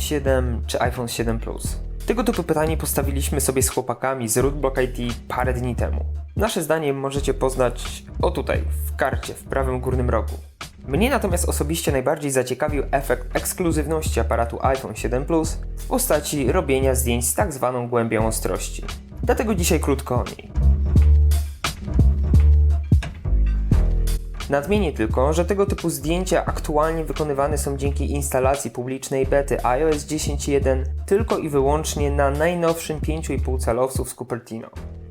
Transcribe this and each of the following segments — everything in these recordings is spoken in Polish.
7 czy iPhone 7 Plus? Tego typu pytanie postawiliśmy sobie z chłopakami z Rootblock IT parę dni temu. Nasze zdanie możecie poznać o tutaj, w karcie, w prawym górnym rogu. Mnie natomiast osobiście najbardziej zaciekawił efekt ekskluzywności aparatu iPhone 7 Plus w postaci robienia zdjęć z tak zwaną głębią ostrości. Dlatego dzisiaj krótko o niej. Nadmienię tylko, że tego typu zdjęcia aktualnie wykonywane są dzięki instalacji publicznej bety iOS 10.1 tylko i wyłącznie na najnowszym 5,5 calowców z Cupertino.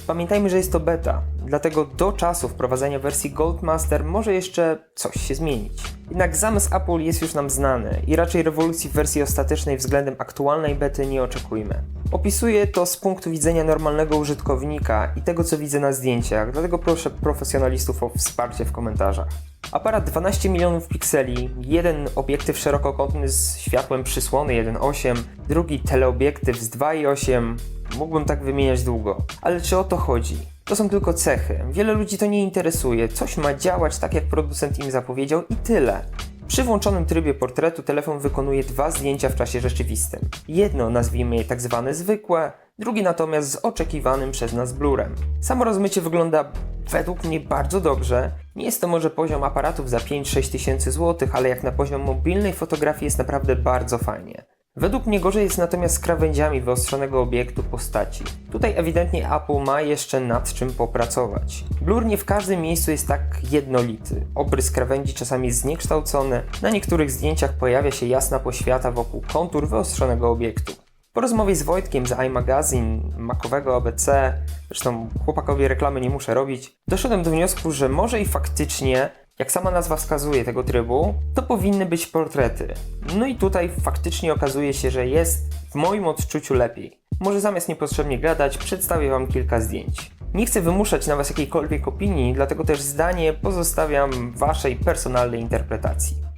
Pamiętajmy, że jest to beta, dlatego do czasu wprowadzenia wersji Goldmaster może jeszcze coś się zmienić. Jednak zamysł Apple jest już nam znany i raczej rewolucji w wersji ostatecznej względem aktualnej bety nie oczekujmy. Opisuję to z punktu widzenia normalnego użytkownika i tego co widzę na zdjęciach, dlatego proszę profesjonalistów o wsparcie w komentarzach. Aparat 12 milionów pikseli, jeden obiektyw szerokokątny z światłem przysłony 1.8, drugi teleobiektyw z 2.8, mógłbym tak wymieniać długo. Ale czy o to chodzi? To są tylko cechy. Wiele ludzi to nie interesuje. Coś ma działać tak, jak producent im zapowiedział i tyle. Przy włączonym trybie portretu telefon wykonuje dwa zdjęcia w czasie rzeczywistym. Jedno nazwijmy je tak zwane zwykłe, drugi natomiast z oczekiwanym przez nas blurem. Samo rozmycie wygląda według mnie bardzo dobrze. Nie jest to może poziom aparatów za 5-6 tysięcy złotych, ale jak na poziom mobilnej fotografii jest naprawdę bardzo fajnie. Według mnie gorzej jest natomiast z krawędziami wyostrzonego obiektu postaci. Tutaj ewidentnie Apple ma jeszcze nad czym popracować. Blur nie w każdym miejscu jest tak jednolity. Obrys krawędzi czasami jest zniekształcony, na niektórych zdjęciach pojawia się jasna poświata wokół kontur wyostrzonego obiektu. Po rozmowie z Wojtkiem z iMagazine, makowego ABC, zresztą chłopakowi reklamy nie muszę robić, doszedłem do wniosku, że może i faktycznie, jak sama nazwa wskazuje tego trybu, to powinny być portrety. No i tutaj faktycznie okazuje się, że jest w moim odczuciu lepiej. Może zamiast niepotrzebnie gadać, przedstawię Wam kilka zdjęć. Nie chcę wymuszać na Was jakiejkolwiek opinii, dlatego też zdanie pozostawiam Waszej personalnej interpretacji.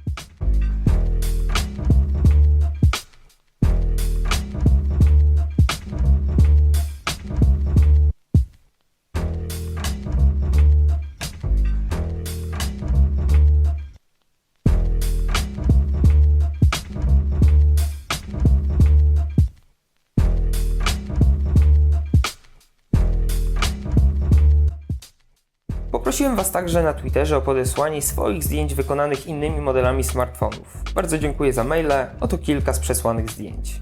Poprosiłem Was także na Twitterze o podesłanie swoich zdjęć wykonanych innymi modelami smartfonów. Bardzo dziękuję za maile, oto kilka z przesłanych zdjęć.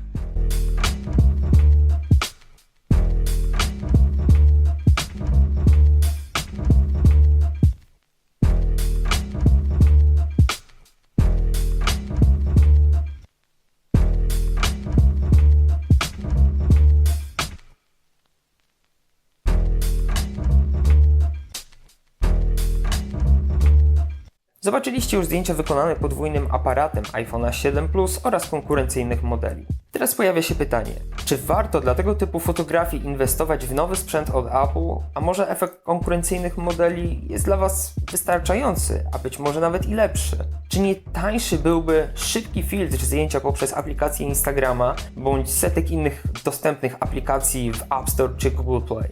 Zobaczyliście już zdjęcia wykonane podwójnym aparatem iPhone'a 7 Plus oraz konkurencyjnych modeli. Teraz pojawia się pytanie, czy warto dla tego typu fotografii inwestować w nowy sprzęt od Apple, a może efekt konkurencyjnych modeli jest dla Was wystarczający, a być może nawet i lepszy? Czy nie tańszy byłby szybki filtr zdjęcia poprzez aplikację Instagrama bądź setek innych dostępnych aplikacji w App Store czy Google Play?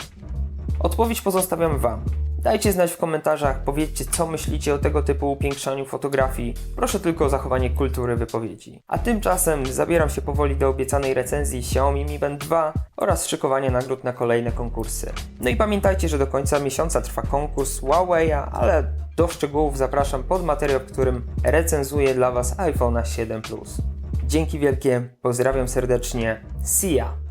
Odpowiedź pozostawiam Wam. Dajcie znać w komentarzach, powiedzcie co myślicie o tego typu upiększaniu fotografii. Proszę tylko o zachowanie kultury wypowiedzi. A tymczasem zabieram się powoli do obiecanej recenzji Xiaomi Mi Band 2 oraz szykowania nagród na kolejne konkursy. No i pamiętajcie, że do końca miesiąca trwa konkurs Huawei'a, ale do szczegółów zapraszam pod materiał, w którym recenzuję dla Was iPhone'a 7 Plus. Dzięki wielkie, pozdrawiam serdecznie, see ya!